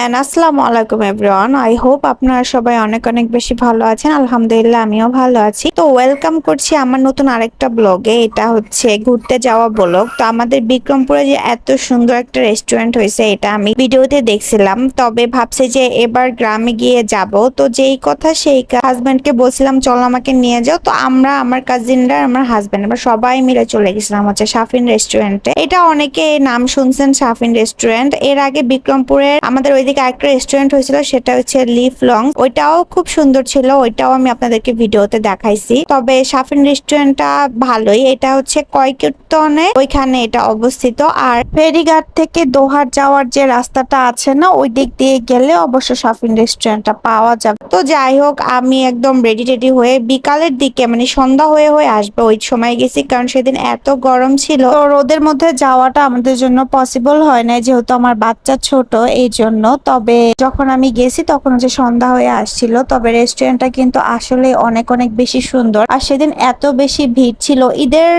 And আসসালামু আলাইকুম everyone I hope আপনারা সবাই অনেক অনেক বেশি ভালো আছেন। আলহামদুলিল্লাহ, আমিও ভালো আছি। তো ওয়েলকাম করছি আমার নতুন আরেকটা ব্লগে এটা হচ্ছে ঘুরতে যাওয়া ব্লগ তো আমাদের বিক্রমপুরে যে এত সুন্দর একটা রেস্টুরেন্ট হয়েছে, এটা আমি ভিডিওতে দেখছিলাম। তবে ভাবছি যে এবার গ্রামে গিয়ে যাব। তো যেই কথা সেই হাজব্যান্ডকে বলছিলাম, চলো আমাকে নিয়ে যাও। তো আমরা, আমার কাজিনরা আমার হাজব্যান্ড আমরা সবাই মিলে চলে গেছিলাম হচ্ছে শাফিন রেস্টুরেন্টে এটা অনেকে নাম শুনছেন শাফিন রেস্টুরেন্টের আগে বিক্রমপুরের আমাদের ওইদিকে একটা রেস্টুরেন্ট হয়েছিল, সেটা হচ্ছে লিফ লং ওইটাও খুব সুন্দর ছিল, ওইটাও আমি আপনাদেরকে ভিডিওতে দেখাইছি। তবে শাফিন রেস্টুরেন্টটা ভালোই, এটা হচ্ছে কয়কীর্তনে ওইখানে এটা অবস্থিত। আর ফেরিঘাট থেকে দোহার যাওয়ার যে রাস্তাটা আছে না, ওই দিক দিয়ে গেলে অবশ্য শাফিন রেস্টুরেন্টটা পাওয়া যাবে। তো যাই হোক, আমি একদম রেডি টেডি হয়ে বিকালের দিকে মানে সন্ধ্যা হয়ে হয়ে আসবে। ওই সময় গেছি, কারণ সেদিন এত গরম ছিল। তো রোদের মধ্যে যাওয়াটা আমাদের জন্য পসিবল হয় না যেহেতু আমার বাচ্চা ছোট এই জন্য তবে যখন আমি গেছি তখন হচ্ছে সন্ধ্যা হয়ে আসছিল, তবে রেস্টুরেন্টটা কিন্তু আসলে অনেক অনেক বেশি সুন্দর। আর সেদিন এত বেশি ভিড় ছিল। ঈদের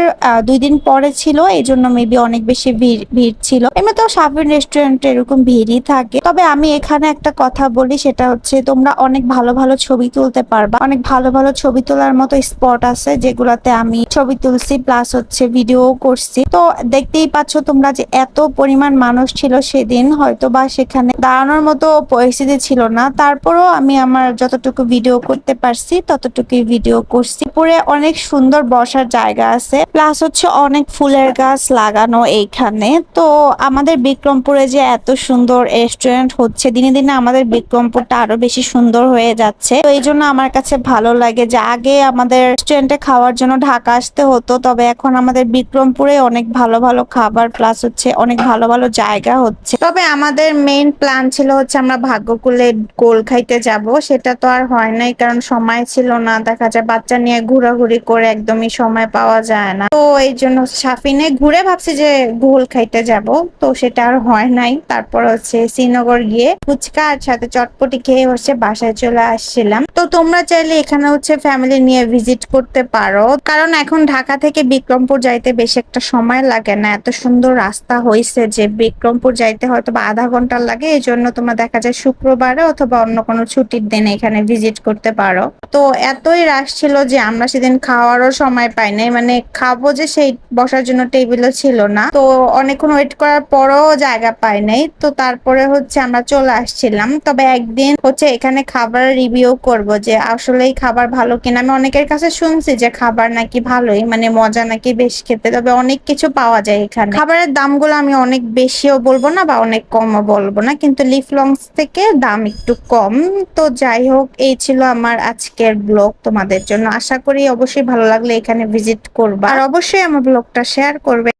দুই দিন পরে ছিল এই জন্য মেবি অনেক বেশি ভিড় ভিড় ছিল। এমনি তো সাবিন রেস্টুরেন্টে এরকম ভিড়ই থাকে। তবে আমি এখানে একটা কথা বলি, সেটা হচ্ছে তোমরা অনেক ভালো ভালো ছবি তুলতে পারবা। অনেক ভালো ভালো ছবি তোলার মতো স্পট আছে, যেগুলাতে আমি ছবি তুলছি প্লাস হচ্ছে ভিডিও করছি। তো দেখতেই পাচ্ছ তোমরা যে এত পরিমাণ মানুষ ছিল সেদিন হয়তো বা সেখানে দাঁড়ানোর মতো পরিস্থিতি ছিল না। তারপরও আমি আমার যতটুকু ভিডিও করতে পারছি, ততটুকুই ভিডিও করছি। পুরে অনেক সুন্দর বসার জায়গা আছে প্লাস হচ্ছে অনেক ফুলের গাছ লাগানো এইখানে। তো আমাদের বিক্রমপুরে যে এত সুন্দর রেস্টুরেন্ট হচ্ছে, দিনে দিনে আমাদের বিক্রমপুরটা আরও বেশি সুন্দর হয়ে যাচ্ছে। তো এই জন্য আমার কাছে ভালো লাগে যে আগে আমাদের রেস্টুরেন্টে খাওয়ার জন্য ঢাকা আসতে হতো, তবে এখন আমাদের বিক্রমপুরে অনেক ভালো ভালো খাবার প্লাস হচ্ছে অনেক ভালো ভালো জায়গা হচ্ছে। তবে আমাদের মেইন প্ল্যান হচ্ছে আমরা ভাগ্যকুলে গোল খাইতে যাব, সেটা তো আর হয় নাই, কারণ সময় ছিল না। দেখা যায় বাচ্চা নিয়ে ঘোরাঘুরি করে একদমই সময় পাওয়া যায় না। তো এই জন্য সাফিনে ঘুরে ভাবছি যে গোল খাইতে যাব, তো সেটা আর হয় নাই। তারপর হচ্ছে শ্রীনগর গিয়ে ফুচকা আর সাথে চটপটি খেয়ে হচ্ছে বাসায় চলে আসছিলাম। তো তোমরা চাইলে এখানে হচ্ছে ফ্যামিলি নিয়ে ভিজিট করতে পারো। কারণ এখন ঢাকা থেকে বিক্রমপুর যাইতে বেশি একটা সময় লাগে না। এত সুন্দর রাস্তা হয়েছে যে বিক্রমপুর যাইতে হয়তো বা আধা ঘণ্টা লাগে এই জন্য তোমরা দেখা যায় শুক্রবারে অথবা অন্য কোনো ছুটির দিনে এখানে ভিজিট করতে পারো। তো এতই রাশ ছিল যে আমরা সেদিন খাওয়ারও সময় পাই নাই মানে খাব যে সেই বসার জন্য টেবিলও ছিল না। তো অনেকক্ষণ ওয়েট করার পরও জায়গা পাই নাই। তো তারপরে হচ্ছে আমরা চলে আসছিলাম। তবে একদিন হচ্ছে এখানে খাবার রিভিউ করব যে আসলেই খাবার ভালো কিনা। আমি অনেকের কাছে শুনছি যে খাবার নাকি ভালোই মানে মজা নাকি বেশ খেতে, তবে অনেক কিছু পাওয়া যায় এখানে। খাবারের দামগুলো আমি অনেক বেশিও বলব না বা অনেক কমও বলব না, কিন্তু লিফ লংস থেকে দাম একটু কম। তো যাই হোক, এই ছিল আমার আজকের ব্লগ তোমাদের জন্য। আশা করি অবশ্যই ভালো লাগলে এখানে ভিজিট করবা। আর অবশ্যই আমার ব্লগটা শেয়ার করবে।